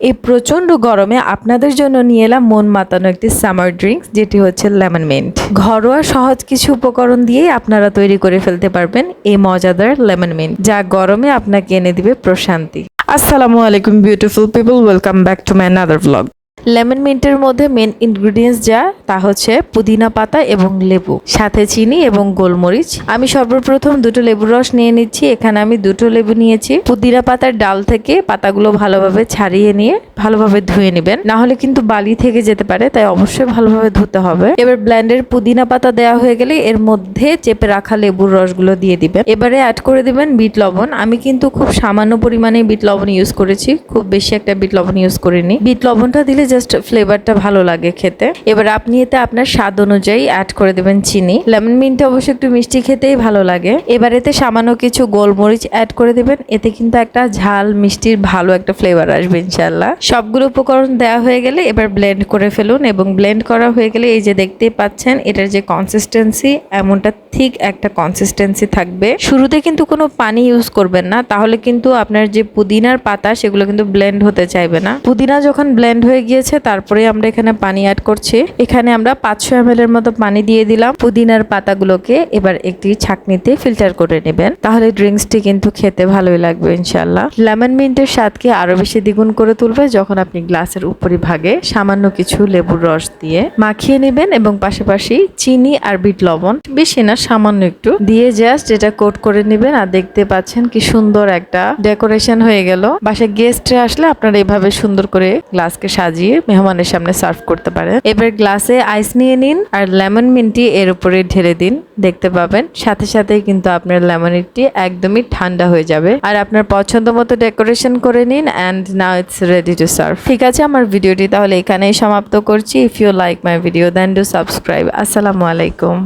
এই প্রচণ্ড গরমে আপনাদের জন্য নিয়ে এলাম মন মাতানো একটি সামার ড্রিঙ্কস যেটি হচ্ছে লেমন মিন্ট ঘরোয়া সহজ কিছু উপকরণ দিয়েই আপনারা তৈরি করে ফেলতে পারবেন এই মজাদার লেমন মিন্ট যা গরমে আপনাকে এনে দিবে প্রশান্তি। আসসালামু আলাইকুম beautiful people welcome back to my another blog lemon মিন্টের মধ্যে মেন ইনগ্রিডিয়েন্টস যা, তা হচ্ছে পুদিনা পাতা এবং লেবু, সাথে চিনি এবং গোলমরিচ। আমি সর্বপ্রথম দুটো লেবুর রস নিয়ে নিচ্ছি, এখানে আমি দুটো লেবু নিয়েছি। পুদিনা পাতার ডাল থেকে পাতাগুলো ভালোভাবে ছাড়িয়ে নিয়ে ভালোভাবে ধুয়ে নেবেন। না হলে কিন্তু বালি থেকে যেতে পারে, তাই অবশ্যই ভালোভাবে ধুতে হবে। এবার ব্ল্যান্ডের পুদিনা পাতা দেওয়া হয়ে গেলে এর মধ্যে চেপে রাখা লেবুর রসগুলো দিয়ে দিবেন। এবারে অ্যাড করে দিবেন বিট লবণ। আমি কিন্তু খুব সামান্য পরিমাণে বিট লবণ ইউজ করেছি, খুব বেশি একটা বিট লবণ ইউজ করিনি। বিট লবণটা দিলে জাস্ট ফ্লেভারটা ভালো লাগে খেতে। এবার আপনি এতে আপনার স্বাদ অনুযায়ী অ্যাড করে দেবেন চিনি। লেমন মিন্টটা অবশ্যই একটু মিষ্টি খেতেই ভালো লাগে। এবার এতে সামান্য কিছু গোলমরিচ অ্যাড করে দেবেন। এতে কিন্তু একটা ঝাল মিষ্টির ভালো একটা ফ্লেভার আসবে ইনশাল্লাহ সবগুলো উপকরণ দেওয়া হয়ে গেলে এবার ব্লেন্ড করে ফেলুন এবং ব্লেন্ড করা হয়ে গেলে এই যে দেখতেই পাচ্ছেন, এটার যে কনসিস্টেন্সি এমনটা ঠিক একটা কনসিস্টেন্সি থাকবে। শুরুতে কিন্তু কোনো পানি ইউজ করবেন না, তাহলে কিন্তু আপনার যে পুদিনার পাতা, সেগুলো কিন্তু ব্লেন্ড হতে চাইবে না। পুদিনা যখন ব্লেন্ড হয়ে গিয়েছে তারপরে আমরা এখানে পানি অ্যাড করছি। এখানে আমরা পাঁচশো এম এর মতো পানি দিয়ে দিলাম। পুদিনার পাতাগুলোকে এবার একটি ছাকনিতে ফিল্টার করে নেবেন। তাহলে ড্রিঙ্কসটি কিন্তু খেতে ভালোই লাগবে ইনশাল্লাহ লেমন মিন্টের স্বাদকে আরও বেশি দ্বিগুণ করে তুলবে যখন আপনি গ্লাসের উপরি ভাগে সামান্য কিছু লেবুর রস দিয়ে মাখিয়ে নেবেন এবং পাশাপাশি চিনি আর বিট লবণ, বেশি না, সামান্য একটু দিয়ে জাস্ট এটা কোট করে নেবেন। আর দেখতে পাচ্ছেন কি সুন্দর একটা ডেকোরেশন হয়ে গেল। বাসায় গেস্টে আসলে আপনারা এভাবে সুন্দর করে গ্লাসকে সাজিয়ে মেহমানের সামনে সার্ভ করতে পারেন। এবার গ্লাসে আইস নিয়ে নিন আর লেমন মিন্টি এর উপরে ঢেলে দিন। দেখতে পাবেন, সাথে সাথেই কিন্তু আপনার লেমন টি একদমই ঠান্ডা হয়ে যাবে। আর আপনার পছন্দ মতো ডেকোরেশন করে নিন and now it's ready to serve ঠিক আছে, আমার ভিডিওটি তাহলে এখানেই সমাপ্ত করছি। If you like my video then do subscribe আসসালামু আলাইকুম।